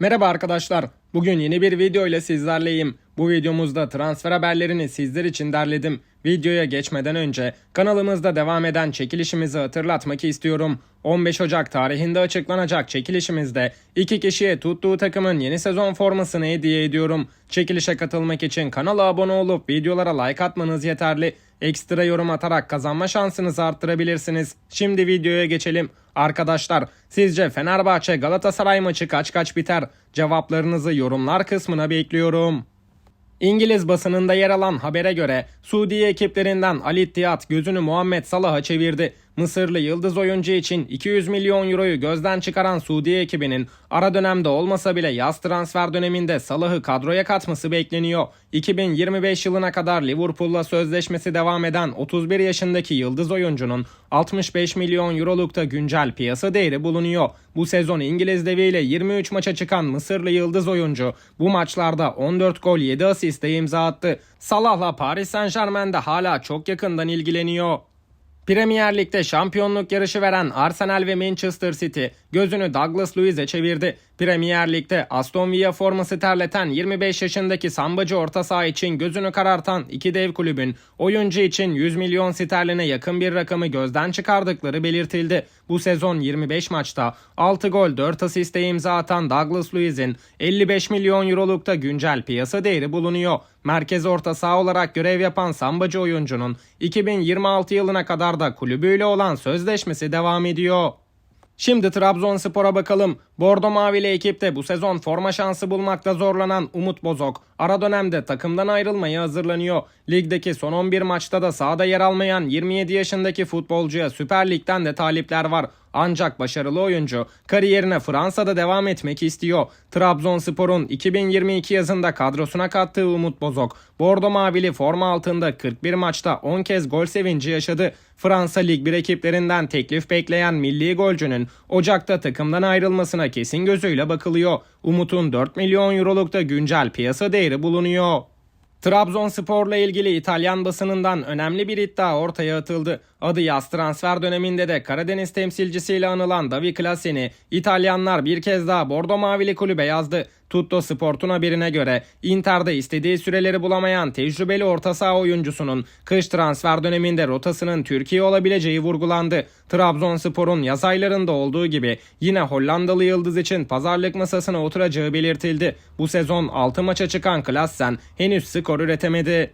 Merhaba arkadaşlar. Bugün yeni bir video ile sizlerleyim. Bu videomuzda transfer haberlerini sizler için derledim. Videoya geçmeden önce kanalımızda devam eden çekilişimizi hatırlatmak istiyorum. 15 Ocak tarihinde açıklanacak çekilişimizde iki kişiye tuttuğu takımın yeni sezon formasını hediye ediyorum. Çekilişe katılmak için kanala abone olup videolara like atmanız yeterli. Ekstra yorum atarak kazanma şansınızı arttırabilirsiniz. Şimdi videoya geçelim. Arkadaşlar sizce Fenerbahçe Galatasaray maçı kaç kaç biter? Cevaplarınızı yorumlar kısmına bekliyorum. İngiliz basınında yer alan habere göre Suudi ekiplerinden Ali Ittihad gözünü Muhammed Salah'a çevirdi. Mısırlı yıldız oyuncu için 200 milyon euroyu gözden çıkaran Suudi ekibinin ara dönemde olmasa bile yaz transfer döneminde Salah'ı kadroya katması bekleniyor. 2025 yılına kadar Liverpool'la sözleşmesi devam eden 31 yaşındaki yıldız oyuncunun 65 milyon eurolukta güncel piyasa değeri bulunuyor. Bu sezon İngiliz deviyle 23 maça çıkan Mısırlı yıldız oyuncu bu maçlarda 14 gol 7 asiste imza attı. Salah'la Paris Saint Germain'de hala çok yakından ilgileniyor. Premier Lig'de şampiyonluk yarışı veren Arsenal ve Manchester City gözünü Douglas Luiz'e çevirdi. Premier Lig'de Aston Villa forması terleten 25 yaşındaki sambacı orta saha için gözünü karartan iki dev kulübün oyuncu için 100 milyon sterline yakın bir rakamı gözden çıkardıkları belirtildi. Bu sezon 25 maçta 6 gol 4 asiste imza atan Douglas Luiz'in 55 milyon eurolukta güncel piyasa değeri bulunuyor. Merkez orta saha olarak görev yapan sambacı oyuncunun 2026 yılına kadar da kulübüyle olan sözleşmesi devam ediyor. Şimdi Trabzonspor'a bakalım. Bordo Mavili ekipte bu sezon forma şansı bulmakta zorlanan Umut Bozok ara dönemde takımdan ayrılmaya hazırlanıyor. Ligdeki son 11 maçta da sahada yer almayan 27 yaşındaki futbolcuya Süper Lig'den de talipler var. Ancak başarılı oyuncu kariyerine Fransa'da devam etmek istiyor. Trabzonspor'un 2022 yazında kadrosuna kattığı Umut Bozok, Bordo Mavili forma altında 41 maçta 10 kez gol sevinci yaşadı. Fransa Lig 1 ekiplerinden teklif bekleyen milli golcünün Ocak'ta takımdan ayrılmasına kesin gözüyle bakılıyor. Umut'un 4 milyon eurolukta güncel piyasa değeri bulunuyor. Trabzonspor'la ilgili İtalyan basınından önemli bir iddia ortaya atıldı. Adı yaz transfer döneminde de Karadeniz temsilcisiyle anılan Davi Klasini, İtalyanlar bir kez daha Bordo Mavili kulübe yazdı. Tutto Sport'un haberine göre Inter'de istediği süreleri bulamayan tecrübeli orta saha oyuncusunun kış transfer döneminde rotasının Türkiye olabileceği vurgulandı. Trabzonspor'un yaz aylarında olduğu gibi yine Hollandalı yıldız için pazarlık masasına oturacağı belirtildi. Bu sezon 6 maça çıkan Klassen henüz skor üretemedi.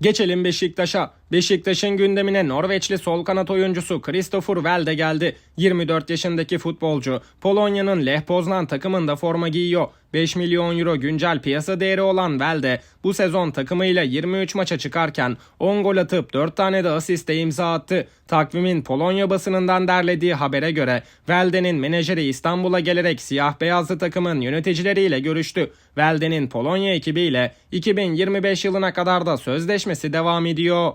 Geçelim Beşiktaş'a. Beşiktaş'ın gündemine Norveçli sol kanat oyuncusu Christopher Welde geldi. 24 yaşındaki futbolcu Polonya'nın Lech Poznan takımında forma giyiyor. 5 milyon euro güncel piyasa değeri olan Welde bu sezon takımıyla 23 maça çıkarken 10 gol atıp 4 tane de asiste imza attı. Takvimin Polonya basınından derlediği habere göre Welde'nin menajeri İstanbul'a gelerek siyah beyazlı takımın yöneticileriyle görüştü. Welde'nin Polonya ekibiyle 2025 yılına kadar da sözleşmesi devam ediyor.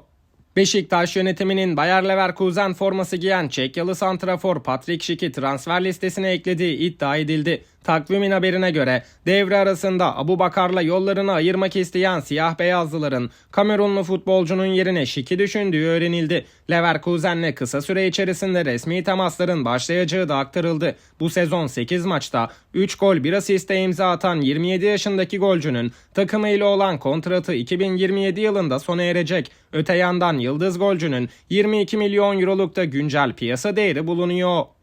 Beşiktaş yönetiminin Bayer Leverkusen forması giyen Çekyalı santrafor Patrick Schick'i transfer listesine eklediği iddia edildi. Takvimin haberine göre devre arasında Abu Bakar'la yollarını ayırmak isteyen siyah beyazlıların Kamerunlu futbolcunun yerine Schick'i düşündüğü öğrenildi. Leverkusen'le kısa süre içerisinde resmi temasların başlayacağı da aktarıldı. Bu sezon 8 maçta 3 gol 1 asiste imza atan 27 yaşındaki golcünün takımıyla olan kontratı 2027 yılında sona erecek. Öte yandan yıldız golcünün 22 milyon eurolukta güncel piyasa değeri bulunuyor.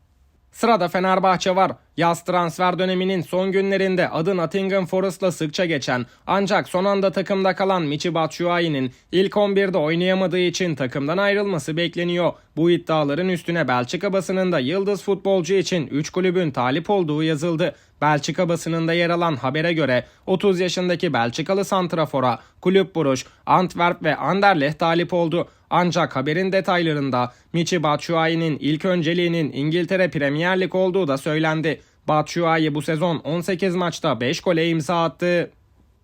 Sırada Fenerbahçe var. Yaz transfer döneminin son günlerinde adı Nottingham Forest'la sıkça geçen ancak son anda takımda kalan Michi Batshuayi'nin ilk 11'de oynayamadığı için takımdan ayrılması bekleniyor. Bu iddiaların üstüne Belçika basınında yıldız futbolcu için 3 kulübün talip olduğu yazıldı. Belçika basınında yer alan habere göre 30 yaşındaki Belçikalı santrafora Kulüp Buruş, Antwerp ve Anderlecht talip oldu. Ancak haberin detaylarında Michi Batshuayi'nin ilk önceliğinin İngiltere Premier Lig olduğu da söylendi. Batshuayi bu sezon 18 maçta 5 gole imza attı.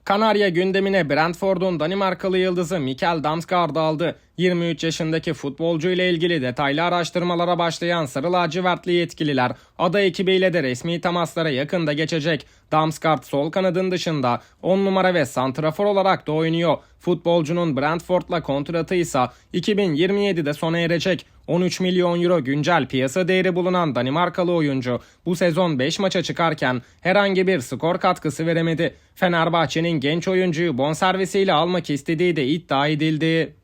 Kanarya gündemine Brentford'un Danimarkalı yıldızı Mikkel Damsgaard'ı aldı. 23 yaşındaki futbolcu ile ilgili detaylı araştırmalara başlayan Sarı Lacivertli yetkililer ada ekibiyle de resmi temaslara yakında geçecek. Damsgaard sol kanadın dışında 10 numara ve santrafor olarak da oynuyor. Futbolcunun Brentford'la kontratı ise 2027'de sona erecek. 13 milyon euro güncel piyasa değeri bulunan Danimarkalı oyuncu bu sezon 5 maça çıkarken herhangi bir skor katkısı veremedi. Fenerbahçe'nin genç oyuncuyu bonservisiyle almak istediği de iddia edildi.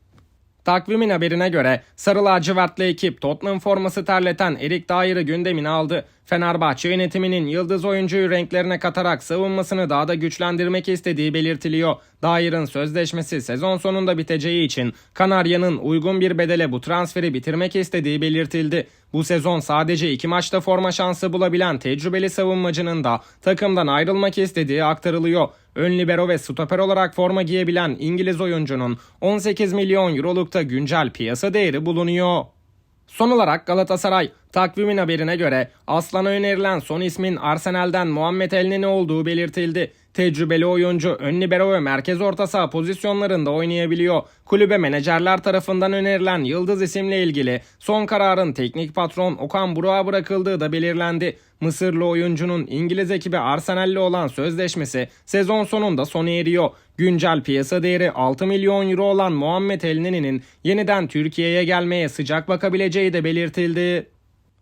Takvimin haberine göre Sarı lacivertli ekip Tottenham forması terleten Erik Dair'i gündemine aldı. Fenerbahçe yönetiminin yıldız oyuncuyu renklerine katarak savunmasını daha da güçlendirmek istediği belirtiliyor. Dair'in sözleşmesi sezon sonunda biteceği için Kanarya'nın uygun bir bedele bu transferi bitirmek istediği belirtildi. Bu sezon sadece iki maçta forma şansı bulabilen tecrübeli savunmacının da takımdan ayrılmak istediği aktarılıyor. Ön libero ve stoper olarak forma giyebilen İngiliz oyuncunun 18 milyon eurolukta güncel piyasa değeri bulunuyor. Son olarak Galatasaray takvimin haberine göre Aslan'a önerilen son ismin Arsenal'den Muhammed Elneni olduğu belirtildi. Tecrübeli oyuncu ön libero ve merkez orta saha pozisyonlarında oynayabiliyor. Kulübe menajerler tarafından önerilen Yıldız isimle ilgili son kararın teknik patron Okan Buruk'a bırakıldığı da belirlendi. Mısırlı oyuncunun İngiliz ekibi Arsenal'le olan sözleşmesi sezon sonunda sona eriyor. Güncel piyasa değeri 6 milyon euro olan Muhammed Elneni'nin yeniden Türkiye'ye gelmeye sıcak bakabileceği de belirtildi.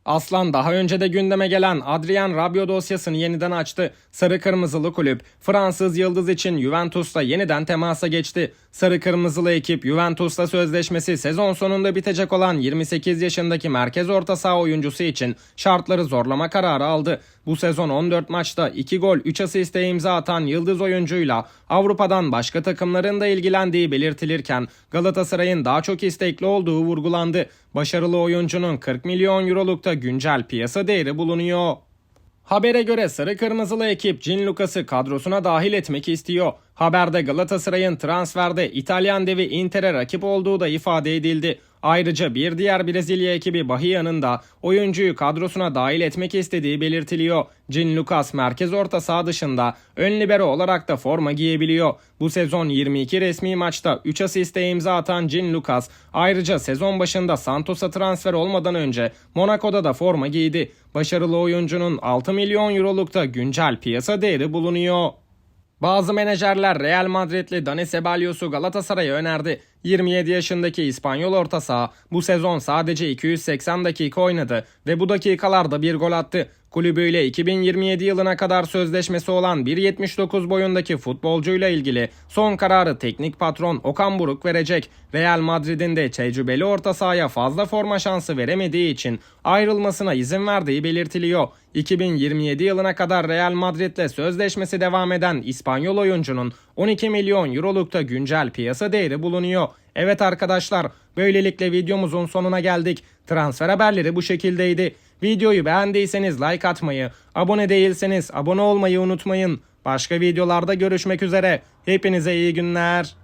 Aslan daha önce de gündeme gelen Adrien Rabiot dosyasını yeniden açtı. Sarı Kırmızılı kulüp Fransız yıldız için Juventus'ta yeniden temasa geçti. Sarı Kırmızılı ekip Juventus'ta sözleşmesi sezon sonunda bitecek olan 28 yaşındaki merkez orta saha oyuncusu için şartları zorlama kararı aldı. Bu sezon 14 maçta 2 gol 3 asiste imza atan yıldız oyuncuyla Avrupa'dan başka takımların da ilgilendiği belirtilirken Galatasaray'ın daha çok istekli olduğu vurgulandı. Başarılı oyuncunun 40 milyon eurolukta güncel piyasa değeri bulunuyor. Habere göre sarı kırmızılı ekip Cin Lucas'ı kadrosuna dahil etmek istiyor. Haberde Galatasaray'ın transferde İtalyan devi Inter'e rakip olduğu da ifade edildi. Ayrıca bir diğer Brezilya ekibi Bahia'nın da oyuncuyu kadrosuna dahil etmek istediği belirtiliyor. Cin Lucas merkez orta saha dışında ön libero olarak da forma giyebiliyor. Bu sezon 22 resmi maçta 3 asiste imza atan Cin Lucas ayrıca sezon başında Santos'a transfer olmadan önce Monaco'da da forma giydi. Başarılı oyuncunun 6 milyon eurolukta güncel piyasa değeri bulunuyor. Bazı menajerler Real Madridli Dani Cebalos'u Galatasaray'a önerdi. 27 yaşındaki İspanyol orta saha bu sezon sadece 280 dakika oynadı ve bu dakikalarda bir gol attı. Kulübüyle 2027 yılına kadar sözleşmesi olan 1.79 boyundaki futbolcuyla ilgili son kararı teknik patron Okan Buruk verecek. Real Madrid'in de tecrübeli orta sahaya fazla forma şansı veremediği için ayrılmasına izin verdiği belirtiliyor. 2027 yılına kadar Real Madrid'le sözleşmesi devam eden İspanyol oyuncunun 12 milyon eurolukta güncel piyasa değeri bulunuyor. Evet arkadaşlar böylelikle videomuzun sonuna geldik. Transfer haberleri bu şekildeydi. Videoyu beğendiyseniz like atmayı, abone değilseniz abone olmayı unutmayın. Başka videolarda görüşmek üzere. Hepinize iyi günler.